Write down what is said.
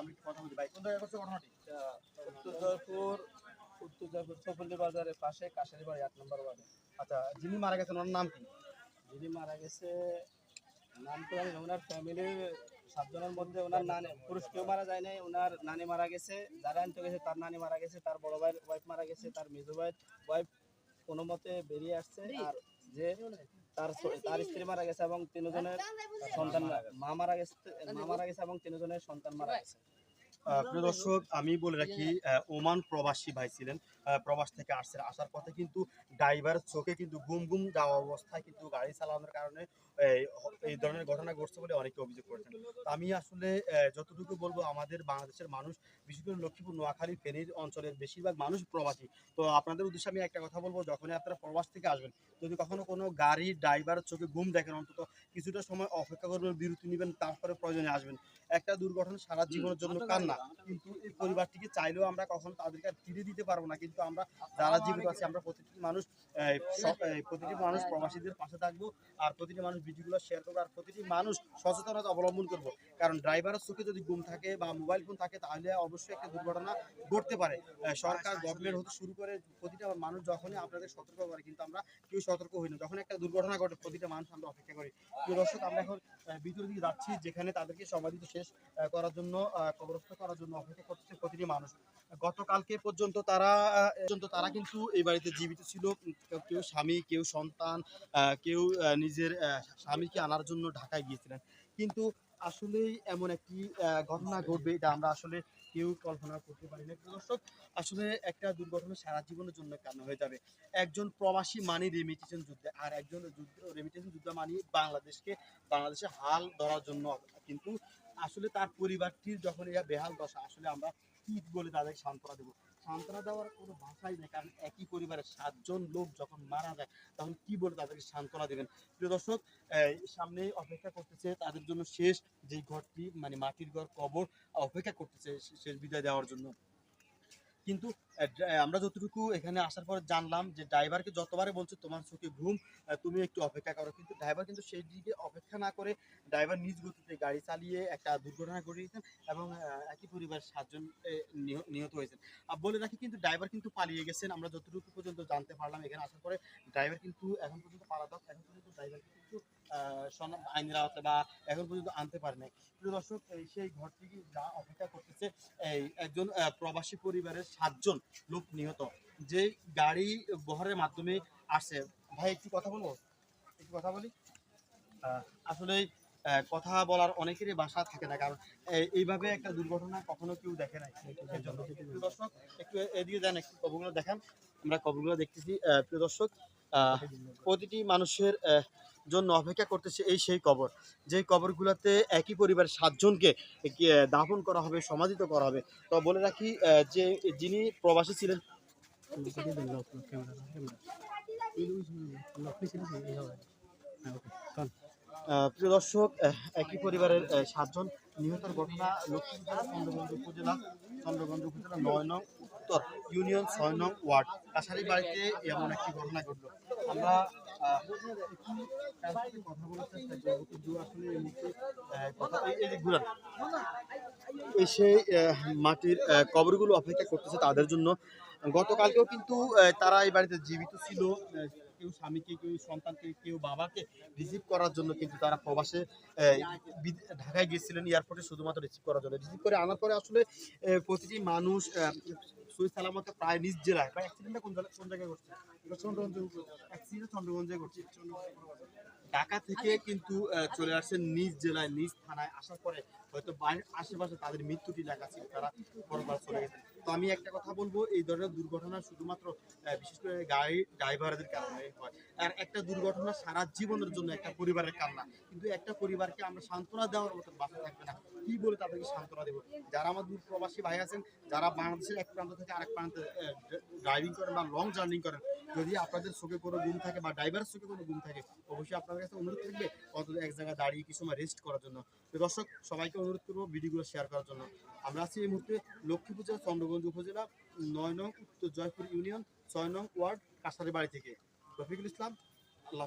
আমি একটু কথা বলি। ভাই কোন জায়গায় করছে ঘটনাটি? উত্তর জয়পুর উত্তর জয়পুর বাজারের পাশে কাশারি বাড়ি আট নম্বর ওয়ার্ডে। আচ্ছা যিনি মারা গেছেন ওনার নাম কি? যিনি মারা গেছে নাম তো জানি ওনার ফ্যামিলির সাতজনের মধ্যে ওনার নানি পুরুষ কেউ মারা যায় নাই ওনার নানি মারা গেছে যারা আনতে গেছে তার নানি মারা গেছে তার বড় ভাইয়ের ওয়াইফ মারা গেছে তার মেজো ভাইয়ের ওয়াইফ কোনো মতে বেরিয়ে আসছে আর যে তার তার স্ত্রী মারা গেছে এবং তিনজনের সন্তান মা মারা গেছে মা মারা গেছে এবং তিনজনের সন্তান মারা গেছে। প্রিয় দর্শক আমি বলে রাখি ওমান প্রবাসী ভাই ছিলেন আহ, প্রবাস থেকে আসছেন। আসার পথে কিন্তু ড্রাইভার চোখে কিন্তু গুম গুম যাওয়া অবস্থায় কিন্তু গাড়ি চালানোর কারণে এই ধরনের ঘটনা ঘটছে বলে অনেকে অভিযোগ করেছেন। তো আমি আসলে যতটুকু বলব আমাদের বাংলাদেশের মানুষ বিশেষ করে লক্ষ্মীপুর নোয়াখালী ফেনীর অঞ্চলের বেশিরভাগ মানুষ প্রবাসী। তো আপনাদের উদ্দেশ্যে আমি একটা কথা বলব যখনই আপনারা প্রবাস থেকে আসবেন যদি কখনো কোনো গাড়ি ড্রাইভার চোখে ঘুম দেখেন অন্তত কিছুটা সময় অপেক্ষা করবেন বিরতি নেবেন তারপরে প্রয়োজনে আসবেন। একটা দুর্ঘটনা সারা জীবনের জন্য কান্না কিন্তু এই পরিবারটিকে চাইলেও আমরা কখনো তাদেরকে আর ফিরে দিতে পারব না। কিন্তু আমরা যারা জীবিত আছি আমরা প্রতিটি মানুষ প্রতিটি মানুষ প্রবাসীদের পাশে থাকব। আর প্রতিটি মানুষ ভিডিওগুলো শেয়ার করব আর প্রতিটি মানুষ সচেতনতা অবলম্বন করব। কারণ ড্রাইভারের চোখে যদি গুম থাকে বা মোবাইল ফোন থাকে তাহলে অবশ্যই একটা দুর্ঘটনা ঘটতে পারে। সরকার গভর্নমেন্ট হতে শুরু করে প্রতিটা মানুষ যখনই আপনাদের সতর্ক করে কিন্তু আমরা কেউ সতর্ক হই না। যখন একটা দুর্ঘটনা ঘটে প্রতিটা মানুষ আমরা অপেক্ষা করি। প্রিয় দর্শক আমরা এখন আহ, ভিতরের দিকে যাচ্ছি যেখানে তাদেরকে সমাধিত শেষ করার জন্য কবরস্থ করার জন্য অপেক্ষা করছে প্রতিটি মানুষ। গতকালকে পর্যন্ত তারা পর্যন্ত তারা কিন্তু এই বাড়িতে জীবিত ছিল। কেউ- স্বামী, কেউ সন্তান কেউ নিজের স্বামীকে আনার জন্য ঢাকায় গিয়েছিলেন। কিন্তু আসলেই এমন একটি ঘটনা ঘটবে, এটা আমরা আসলে কেউ কল্পনা করতে পারি না। দর্শক, আসলে একটা দুর্ঘটনা সারা জীবনের জন্য কারণ হয়ে যাবে। একজন প্রবাসী মানি রেমিটেশন যুদ্ধে আর একজন যুদ্ধ রেমিটেশন যুদ্ধ মানি বাংলাদেশকে, বাংলাদেশে হাল ধরার জন্য কিন্তু আসলে তার পরিবারটির যখন এরা বেহাল দশা, আসলে আমরা কি বলে তাদের সান্ত্বনা দেবো। সান্ত্বনা দেওয়ার কোনো ভাষাই নেই, কারণ একই পরিবারের সাতজন লোক যখন মারা যায়, তখন কি বলে তাদেরকে সান্ত্বনা দেবেন? প্রিয় দর্শক সামনে অপেক্ষা করতেছে তাদের জন্য শেষ যে ঘরটি মানে মাটির ঘর কবর, অপেক্ষা করতেছে শেষ বিদায় দেওয়ার জন্য। কিন্তু আমরা যতটুকু এখানে আসার পর জানলাম যে ড্রাইভারকে যতবারে বলছে তোমার চোখে ঘুম তুমি একটু অপেক্ষা করো। কিন্তু ড্রাইভার কিন্তু সেই দিকে অপেক্ষা না করে ড্রাইভার নিজ গতিতে গাড়ি চালিয়ে একটা দুর্ঘটনা ঘটিয়েছেন এবং একই পরিবার সাতজন নিহত হয়েছেন। আর বলে রাখি কিন্তু ড্রাইভার কিন্তু পালিয়ে গেছেন, আমরা যতটুকু পর্যন্ত জানতে পারলাম এখানে আসার পরে ড্রাইভার কিন্তু এখন পর্যন্ত পালাতক এখন পর্যন্ত ড্রাইভার কিন্তু আইনের আওতায় বা এখন পর্যন্ত আনতে পারে নাই। দর্শক, এই সেই ঘরটি যা অপেক্ষা করতেছে, এই একজন প্রবাসী পরিবারের সাতজন লোক নিহত যে গাড়ি বহরের মাধ্যমে আসছে। ভাই, একটু কথা বলব? একটু কথা বলি? আসলে কথা বলার অনেকেরই বাসা থাকে না, কারণ এইভাবে একটা দুর্ঘটনা কখনো কেউ দেখে নাই। দর্শক, একটু এদিকে দেন একটু কবরগুলো দেখান। আমরা কবরগুলো দেখতেছি। প্রিয় দর্শক প্রতিটি মানুষের জন্য অপেক্ষা করতেছে এই সেই কবর। যে কবরগুলোতে একই পরিবারের সাতজনকে দাফন করা হবে সমাধিত করা হবে। তো বলে রাখি যে যিনি প্রবাসী ছিলেন প্রিয় দর্শক একই পরিবারের সাতজন নিহতের ঘটনা লক্ষ্মীপুর চন্দ্রগঞ্জ উপজেলা চন্দ্রগঞ্জ উপজেলা নয় নং উত্তর ইউনিয়ন ছয় নং ওয়ার্ড। কাছারি বাড়িতে এমন একটি ঘটনা ঘটলো। আমরা এই মাটির কবরগুলো অপেক্ষা করতেছে তাদের জন্য। গতকালকেও কিন্তু তারা এই বাড়িতে জীবিত ছিল। কেউ স্বামীকে, কেউ সন্তানকে, কেউ বাবাকে রিসিভ করার জন্য কিন্তু তারা প্রবাসে ঢাকায় গিয়েছিলেন। এয়ারপোর্টে শুধুমাত্র রিসিভ করার জন্য। রিসিভ করে আনার পরে আসলে প্রতিটি মানুষ সই সালামতে প্রায় নিজ জেলায়। বা অ্যাক্সিডেন্টটা কোন কোন জায়গায় ঘটছে? চন্দ্রগঞ্জ অ্যাক্সিডেন্ট চন্দ্রগঞ্জে ঘটছে। ঢাকা থেকে কিন্তু চলে আসছেন নিজ জেলায় নিজ থানায়। আসার পরে হয়তো বাইরের আশেপাশে তাদের মৃত্যুটি লেখা ছিল। তারা পরবার চলে গেছে তো আমি একটা কথা বলব, এই ধরনের দুর্ঘটনা শুধুমাত্র বিশেষ করে গাড়ি, ড্রাইভারদের কারণে হয়। আর একটা দুর্ঘটনা সারা জীবনের জন্য একটা পরিবারের কান্না। কিন্তু একটা পরিবারকে আমরা সান্ত্বনা দেওয়ার মতো বাসা থাকবে না। কি বলে তাদেরকে সান্ত্বনা দেবো? যারা আমার দূর প্রবাসী ভাই আছেন, যারা বাংলাদেশের এক প্রান্ত থেকে আরেক প্রান্তে ড্রাইভিং করেন বা লং জার্নি করেন, যদি আপনাদের চোখে কোনো গুম থাকে বা ড্রাইভারের চোখে কোনো গুম থাকে, অবশ্যই আপনাদের কাছে অনুরোধ থাকবে অন্তত এক জায়গায় দাঁড়িয়ে কিছু সময় রেস্ট করার জন্য। তো দর্শক, সবাইকে অনুরোধ করব ভিডিওগুলো শেয়ার করার জন্য। আমরা আছি এই মুহূর্তে লক্ষ্মীপুর জেলা চন্দ্রগঞ্জ উপজেলা, নয় নং জয়পুর ইউনিয়ন, ছয় নং ওয়ার্ড কাছারি বাড়ি থেকে। রফিকুল ইসলাম, আল্লাহ